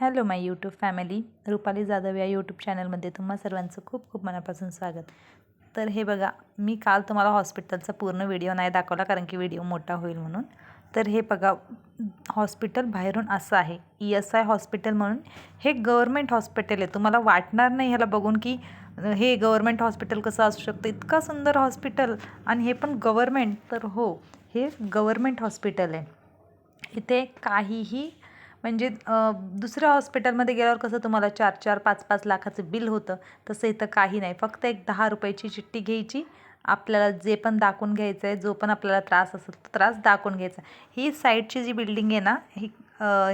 Hello my YouTube family Rupali Jadhav या YouTube चॅनलमध्ये तुम्हा सर्वांचं खूप खूप मनापासून स्वागत. तर हे बघा मी काल तुम्हाला हॉस्पिटलचा पूर्ण व्हिडिओ नाही दाखवला कारण की व्हिडिओ मोठा होईल म्हणून. तर हे बघा हॉस्पिटल बाहेरून असं आहे ई एस आय हॉस्पिटल म्हणून हे गव्हर्मेंट हॉस्पिटल आहे. तुम्हाला वाटणार नाही ह्याला बघून की हे गव्हर्मेंट हॉस्पिटल कसं असू शकतं? इतका सुंदर हॉस्पिटल आणि हे पण गव्हर्मेंट तर हो हे गव्हर्मेंट हॉस्पिटल आहे. इथे काहीही म्हणजे दुसऱ्या हॉस्पिटलमध्ये गेल्यावर कसं तुम्हाला चार चार पाच पाच लाखाचं बिल होतं तसं इथं काही नाही. फक्त एक दहा रुपयाची चिठ्ठी घ्यायची आपल्याला जे पण दाखवून घ्यायचं आहे जो पण आपल्याला त्रास असेल तो त्रास दाखवून घ्यायचा. ही साईडची जी बिल्डिंग आहे ना ही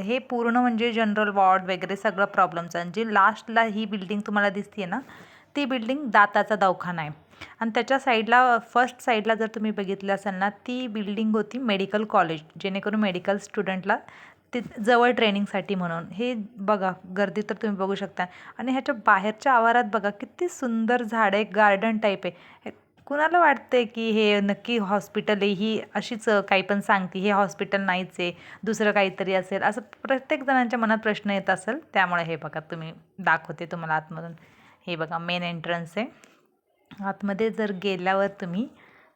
हे पूर्ण म्हणजे जनरल वॉर्ड वगैरे सगळं प्रॉब्लेमचं आणि जी लास्टला ही बिल्डिंग तुम्हाला दिसते ना ती बिल्डिंग दाताचा दवाखाना आहे. आणि त्याच्या साईडला फर्स्ट साईडला जर तुम्ही बघितलं असाल ना ती बिल्डिंग होती मेडिकल कॉलेज जेणेकरून मेडिकल स्टुडंटला ते जवळ ट्रेनिंगसाठी म्हणून. हे बघा गर्दी तर तुम्ही बघू शकता. आणि ह्याच्या बाहेरच्या आवारात बघा किती सुंदर झाडं आहे गार्डन टाईप आहे. कुणाला वाटते की हे नक्की हॉस्पिटल आहे? ही अशीच काही पण सांगते हे हॉस्पिटल नाहीच आहे दुसरं काहीतरी असेल. असं प्रत्येक जणांच्या मनात प्रश्न येत असेल. त्यामुळे हे बघा तुम्ही दाखवते तुम्हाला आतमधून. हे बघा मेन एंट्रन्स आहे. आतमध्ये जर गेल्यावर तुम्ही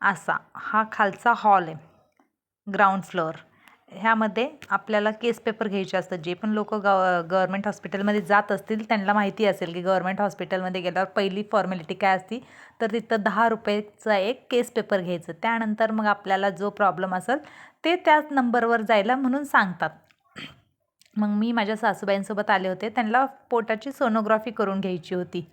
असा हा खालचा हॉल आहे ग्राउंड फ्लोअर ह्यामध्ये आपल्याला केस पेपर घ्यायचे असतात. जे पण लोक गव गव्हर्मेंट हॉस्पिटलमध्ये जात असतील त्यांना माहिती असेल की गव्हर्मेंट हॉस्पिटलमध्ये गेल्यावर पहिली फॉर्मॅलिटी काय असती? तर तिथं दहा रुपयेचा एक केस पेपर घ्यायचं. त्यानंतर मग आपल्याला जो प्रॉब्लेम असेल ते त्याच नंबरवर जायला म्हणून सांगतात. मग मी माझ्या सासूबाईंसोबत आले होते. त्यांना पोटाची सोनोग्राफी करून घ्यायची होती.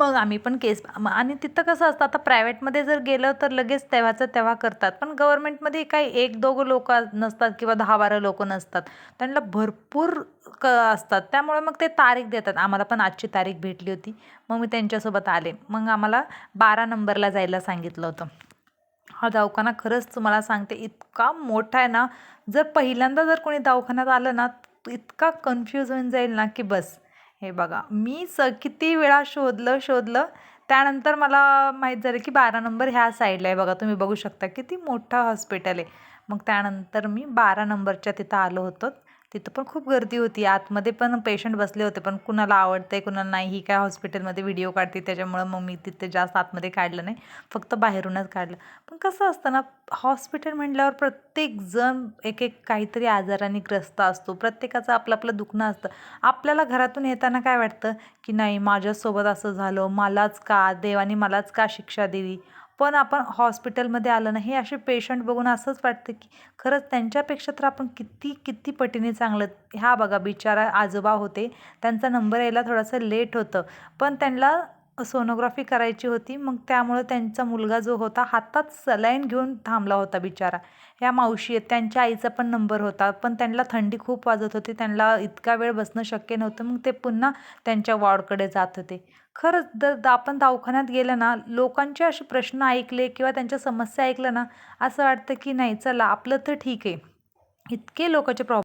मग आम्ही पण केस आणि तिथं कसं असतं आता प्रायव्हेटमध्ये जर गेलं तर लगेच तेव्हाचं तेव्हा करतात. पण गव्हर्मेंटमध्ये काही एक दोघं लोक नसतात किंवा दहा बारा लोक नसतात. त्यांना भरपूर क असतात. त्यामुळे मग ते तारीख देतात. आम्हाला पण आजची तारीख भेटली होती. मग मी त्यांच्यासोबत आले. मग आम्हाला बारा नंबरला जायला सांगितलं होतं. हा दवाखाना खरंच तुम्हाला सांगते इतका मोठा आहे ना जर पहिल्यांदा जर कोणी दवाखान्यात आलं ना इतका कन्फ्यूज होऊन जाईल ना की बस. हे बघा मी स किती वेळा शोधलं शोधलं त्यानंतर मला माहीत झालं की बारा नंबर ह्या साईडला आहे बघा तुम्ही बघू शकता किती मोठं हॉस्पिटल आहे. मग त्यानंतर मी बारा नंबरच्या तिथं आलो होतो. तिथं पण खूप गर्दी होती. आतमध्ये पण पेशंट बसले होते पण कुणाला आवडते कुणाला नाही. ही काय हॉस्पिटलमध्ये व्हिडिओ काढते त्याच्यामुळं मग मी तिथे जास्त आतमध्ये काढलं नाही. फक्त बाहेरूनच काढलं. पण कसं असतं ना हॉस्पिटल म्हटल्यावर प्रत्येक जण एक एक काहीतरी आजाराने ग्रस्त असतो. प्रत्येकाचं आपलं आपलं दुखणं असतं. आपल्याला घरातून येताना काय वाटतं? की नाही माझ्यासोबत असं झालं मलाच का देवाने मलाच का शिक्षा दिली? पण आपण हॉस्पिटलमध्ये आलं नाही हे असे पेशंट बघून असंच वाटतं की खरंच त्यांच्यापेक्षा तर आपण किती किती पटीने चांगलं ह्या बघा बिचारा आजोबा होते त्यांचा नंबर यायला थोडंसं लेट होतं. पण त्यांना सोनोग्राफी करायची होती. मग त्यामुळं त्यांचा मुलगा जो होता हातात सलाईन घेऊन थांबला होता बिचारा. ह्या मावशी आहेत. त्यांच्या आईचा पण नंबर होता. पण त्यांना थंडी खूप वाजत होती. त्यांना इतका वेळ बसणं शक्य नव्हतं. मग ते पुन्हा त्यांच्या वॉर्डकडे जात होते. खरंच जर दा आपण दवाखान्यात गेलं ना लोकांचे असे प्रश्न ऐकले किंवा त्यांच्या समस्या ऐकल्या ना असं वाटतं की नाही चला आपलं तर ठीक आहे. इतके लोकांचे प्रॉब्लेम